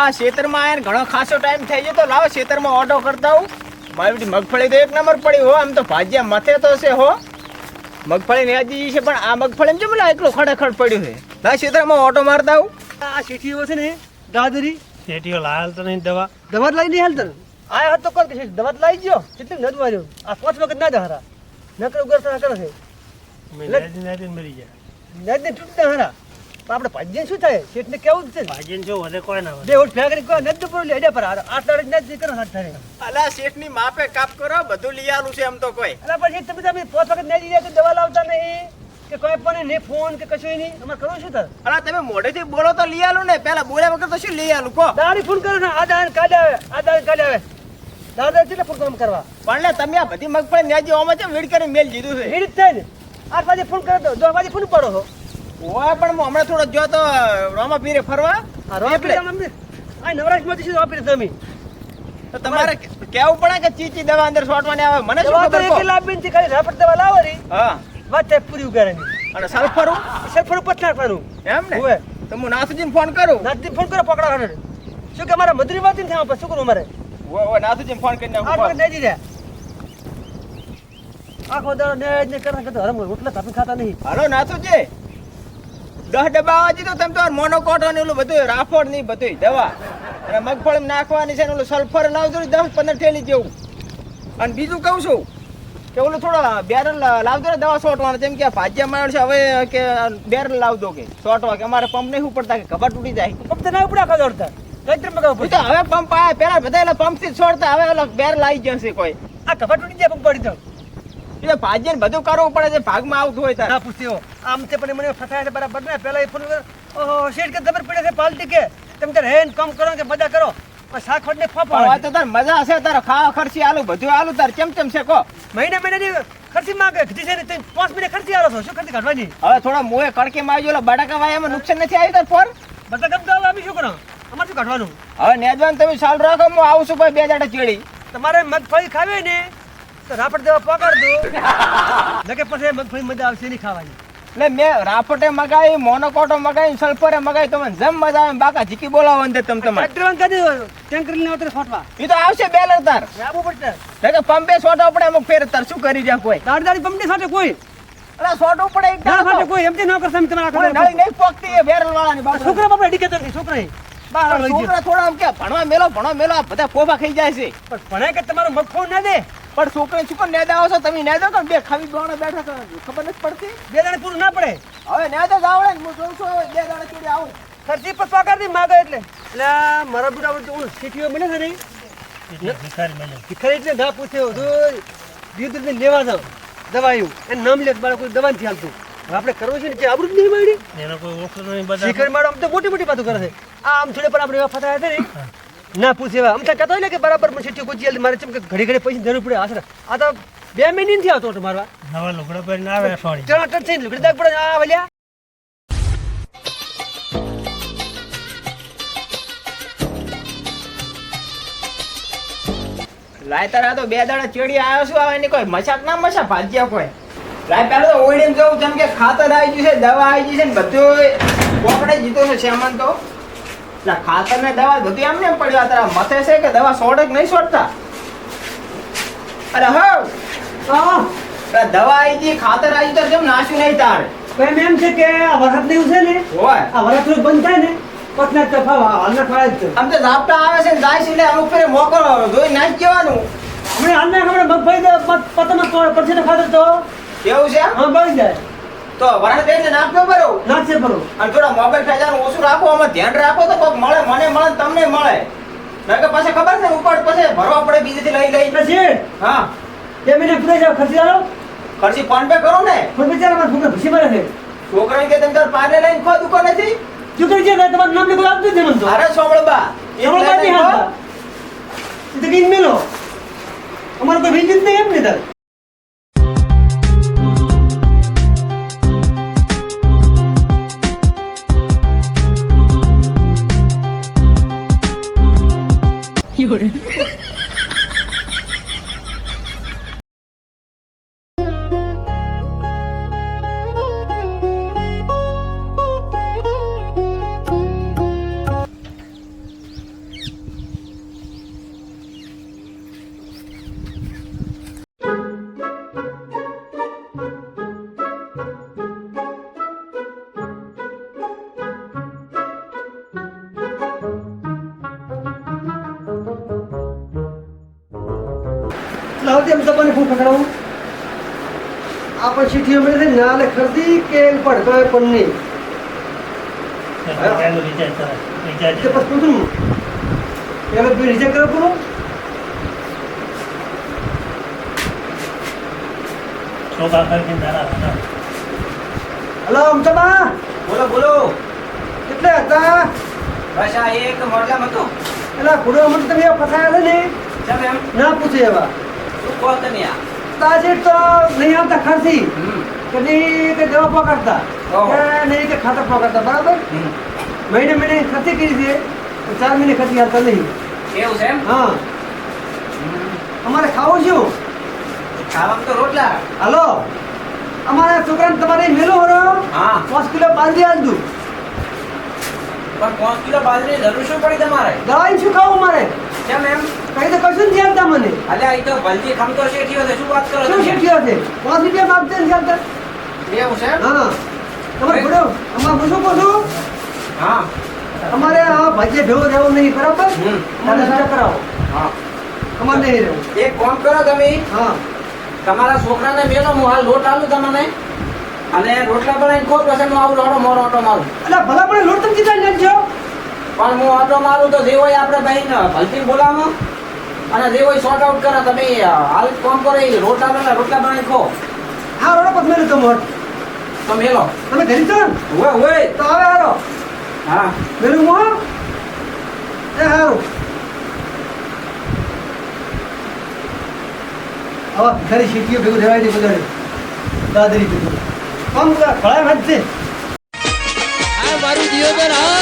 આ ખેતરમાં આયા ઘણો ખાસો ટાઈમ થઈ ગયો તો લાવો ખેતરમાં ઓટો કરતા હું મારી બધી મગફળી તો એક નંબર પડી હો આમ તો ભાજ્યા મથે તો છે હો. મગફળી વ્યાજી છે પણ આ મગફળી કેમ પેલા એકલું ખડખડ પડ્યું છે? ના ખેતરમાં ઓટો મારતા હું આ શેઠીઓ છે ને દાદરી શેઠીઓ લાલ તો નહીં દવા. દવા લઈ નહીં હાલતા. આ હતો કોણ કે દવા લઈ ગયો કેટલી નદ માર્યો આ પાંચ વખત ના દહારા. નકર ઉગર કરે છે. મેં નદી મરી ગયા. નદી તૂટતા હારા. આપણે ભાજીને શું થાય? શેઠને કેવું જ છે ને ભાજીને જો વધે કોઈ ના બે ઓટ ફેંકરી કોઈ નદ પર લે એડા પર આ આઠ દાડે નદ કરો હાથ થાય અલા શેઠની માપે કાપ કરો બધું લઈ આલું છે એમ તો કોઈ. અલા પછી તમે તમે પોત વખત નહીં દીધા તો દવા લાવતા નહીં? કે કોઈ પણ ને ફોન કે કશું નહીં? અમારે કરો શું થાય? અલા તમે મોઢેથી બોલો તો લઈ આલું ને. પેલા બોલ્યા વગર તો શું લઈ આલું કો દાડી ફોન કરો ને આ કાઢે આવે આ કાલે કાઢે આવે દાદા કેટલા ફોન કામ કરવા? પણ લે તમે આ બધી મગફળી ન્યાજી ઓમાં છે વીડ કરી મેલ દીધું છે? એ રીત થાય ને. આઠ વાગે ફોન કરો તો દસ વાગે ફોન પડો છો. ઓય પણ હું હમણાં થોડો જો તો રોમા પીરે ફરવા. આ એટલે. આ નવરાશમાંથી શું વાપરી તમે? તો તમારે કેવું પડે કે ચીચી દવા અંદર શોટવાની આવે? મને શું ખબર એક લાભ બિનથી ખાલી રાપડ દવા લાવો રી હા. વાત પૂરી ઉગાડે અને સલ્ફરું સલ્ફર પથ્થર નાખવાનું. એમ ને? ઓય તો હું નાથુજીને ફોન કરું. નાથજી ફોન કરો પકડા હાડે શું કે મારા મધરી વાત નથી થાય શું કરું મારે ઓય ઓય નાથુજીને ફોન કરી આઠ નાખું વાગે નહીં દીધા. આખો દાડો ને ને કરે કે હરમ રોટલા તાપી ખાતા નહીં. હાલો નાથુજી દસ ડબ્બા દીધો તમે તો મોનોકોટો ને ઓલું બધું રાફોડ નહીં બધું દવા. અને મગફળી નાખવાની છે ને ઓલું સલ્ફર લાવજો દસ પંદર થેલી જેવું. અને બીજું કહું છું કે ઓલું થોડો બેરલ લાવજો ને દવા છોટવાનું જેમ કે ભાજ્યા માણસ હવે કે બેરલ લાવજો કે છોટવા કે અમારે પંપ નહીં ઉપડતા કે ખબર તૂટી જાય. પંપ તો ના ઉપડા આખા દોડતા કઈ મગાવ એ તો હવે પંપ આયા પેલા બધા પંપથી છોડતા હવે બેરલ આવી જશે કોઈ. આ ખબર તૂટી જાય પંપ પડી જાવ એ તો ભાજ્ય બધું કરવું પડે છે ભાગમાં આવતું હોય તાર પૂછ્યો આમ તે પણ મને ફસાય છે બરાબર ને પેલા એ ફોન ઓહો શેઠ કે ખબર પડે છે પાલટી કે? તમે તાર હેન કામ કરો કે મજા કરો. શાખોટ ને ફાફો પણ તો તાર મજા હશે તાર ખાવા ખર્ચી આલુ બધું આલુ તાર કેમ કેમ છે કો? મહિને મહિને ખર્ચી માંગે કીધી છે તે પાંચ મહિને ખર્ચી આલો છો શું ખર્ચી કાઢવાની? હવે થોડા મોએ કડકે માં એટલે બટાકા વાય એમાં નુકસાન નથી આવ્યું તાર ફોર બધા ગમ દાવ આવી શું કરો અમાર શું કાઢવાનું? હવે નેજવાન તમે સાલ રાખો હું આવું છું ભાઈ બે જાડા ચેડી. તમારે મગફળી ખાવી હોય ને તો રાપડ દેવા પકડ દો નકે પછી મગફળી મજા આવશે નહીં ખાવાની. એટલે મેં રાપટે મગાવી મોનોકોટો મગાવી સલ્ફરે મગાવી તમને જેમ મજા આવે બાકા જીકી બોલાવો અંદર તમ તમારે. પેટ્રોલ કરી ટેન્કર ને આવતો ફોટવા. એ તો આવશે બેલર તાર. આબુ એટલે કે પંપે છોટો પડે અમુક ફેર તાર. શું કરી જા કોઈ? દાડ દાડી પંપની સાથે કોઈ. અલા સોટો પડે એક દાડ સાથે કોઈ. એમ ન કરશે તમારા કોઈ નળી નહીં પોકતી એ બેરલ વાળાની બાપુ. છોકરા બાપા ડીકે ની છોકરા છોકરા થોડા આમ કે ભણવા મેલો ભણવા મેલો બધા પોફા ખાઈ જાય છે. પણ ભણે કે તમારો મગફળ ના દે? પણ છોકરા શું કોણ નેદા છો? તમે નેદો કે બે ખાવી દોણા બેઠા છો? ખબર નથી પડતી? બે દાડે પૂરું ના પડે. હવે નેદા જ આવડે હું જોઉં છું હવે બે દાડે ચોરી આવું. ખર્ચી પર પગાર દી માગે એટલે. એટલે મારા બુડા વચ્ચે હું સીટીઓ મને છે નહીં? ભિખારી મને ભિખારી એટલે ના પૂછ્યો તો દીધ ને લેવા જાવ દવાયું. એને નામ લે બાળકો દવા નથી હાલતું આપણે કરવું છે ને કે આબરૂ જ નહીં મળી એનો કોઈ ઓળખતો નહીં બધા શિખર મારો આમ તો મોટી મોટી વાતો કરે છે. આ આમ થોડે પણ આપણે એવા ફસાયા છે ને. ના પૂછે એવા. આમ તો કહેતો હોય ને કે બરાબર મને સીટીઓ કોઈ મારે ચમ કે ઘડી ઘડી પૈસા જરૂર પડે. આશરે આ તો બે મહિને નથી આવતો ઓટો મારવા. નવા લુગડા પહેરીને આવે સોરી ચલો ટચ થઈ લુગડી દાગ પડે આ વલ્યા. લાય તારા તો બે દાડા ચેડી આવ્યો છું આવે એની કોઈ મસાક ના મસા ભાજ્યા કોઈ? લાય પેલા તો ઓઈડીમ જવું જેમ કે ખાતર આવી ગયું છે દવા આવી ગઈ છે ને બધું પોપડે જીતો છે સામાન તો. એટલે ખાતર ને દવા બધી આમ એમ પડ્યા તારા મથે છે કે દવા સોડે કે નહીં સોડતા? અરે હો. હા દવા આવી હતી ખાતર આવી તો કેમ નાશ્યું નહીં તાર? એમ એમ છે કે આ વરસાદ નહીં છે ને હોય. આ વરસાદ બંધ થાય ને પટના તફા હાલના ખાય જ આમ તો ઝાપટા આવે છે ને જાય છે એટલે અમુક ફેરે મોકરો જોઈ નાખી જવાનું હમણાં હાલના ખબર મગફળી દે પછી ને ખાતર તો. એવું છે? હા બળી જાય. તો વરાળ દે છે નાખજો બરો નાખજે બરો અને થોડા મોબાઈલ ખેંચાનું ઓછું રાખો આમાં ધ્યાન રાખો તો કોક મળે મને મળે તમને મળે. નકર પાછા ખબર છે ઉપાડ પછી ભરવા પડે બીજેથી લઈ લઈ. પછી હા. એ મને પૂરે જાવ ખર્ચી આલો? ખર્ચી ફોન પે કરો ને? પણ બિચારા મારા છોકરા ભૂસી મારે છે. છોકરા કે તમે તાર પાને લઈને ખો દુકો નથી? છોકરી છે? તમારું નામ લખો આપજો જ નહીં મને તો. અરે સોમળબા બા એમાં બાજી ખો. તો કઈ મેલો. અમારે કોઈ વિજિત નહીં એમ ને તારે? લાવતી એમ પકડાવું. આ પણ ચીઠી કે પણ નહીં. રિજેક્ટ કરો પૂરો? હતા. હલો અમતમા બોલો બોલો. કેટલે હતા? બસ આ એક મોડલામ હતું. એલા ઘોડો અમને તમે ફસાયા ને? એમ? ના પૂછે એવા. કહો તમે આ. તાજે તો નહીં આવતા ખર્ચી કે નહીં કે દવા પકડતા. કે નહીં કે ખાતર પકડતા બરાબર. મહિને મહિને ખર્ચી કરી છે. ચાર મહિને ખર્ચી આવતા નહીં. એવું છે એમ? હા. અમારે ખાવું શું? ખાવામાં તો રોટલા. હલો? અમારા છોકરાને તમારે મેલો હરો. હા. પાંચ કિલો બાજરી આલતું પણ પાંચ કિલો બાજરી જરૂર શું પડી તમારે? દવાઈ શું ખાવું મારે? કેમ એમ? કઈ તો કશું નથી આવતા મને અલ્યા એ તો ભલતી ખમતો શેઠીઓ છે શું વાત કરો શું? શીખ્યો છે? પાંચ રૂપિયા માગતે નથી આવતા એવું છે હા. તમારે બોલો અમાર પૂછું પૂછું હા. અમારે આ ભાજે ભેગો રહેવું નહીં બરાબર? હમ. અમારે કરાવો. હા. અમારે નહીં રહેવું. એક કામ કરો તમે. હા. તમારા છોકરાને મેલો હું હાલ લોટ આલું તમને. અને રોટલા બનાવીને કોઈ હું આવું રોડો મોરો ઓટો મારું. એટલે ભલા પણ લોટ તમે કીધા છો? પણ હું ઓટો મારું તો જે હોય આપણે ભાઈ ભલતી બોલાવો. અને જે હોય શોર્ટ આઉટ કરે તમે હાલ કોણ કરો એ રોટલા બને રોટલા બનાવી ખો. હા રોડો પગ મેલું તમે તો મેલો તમે ઘરે ને? હોય હોય તો આવે હારો હા. મેલું મો એ હારું. હવે ઘરે શીટીઓ ભેગું થવાય નહીં બધાને. દાદરી ભેગું. આમ ભળાય વાત છે આ મારું જીવન હા.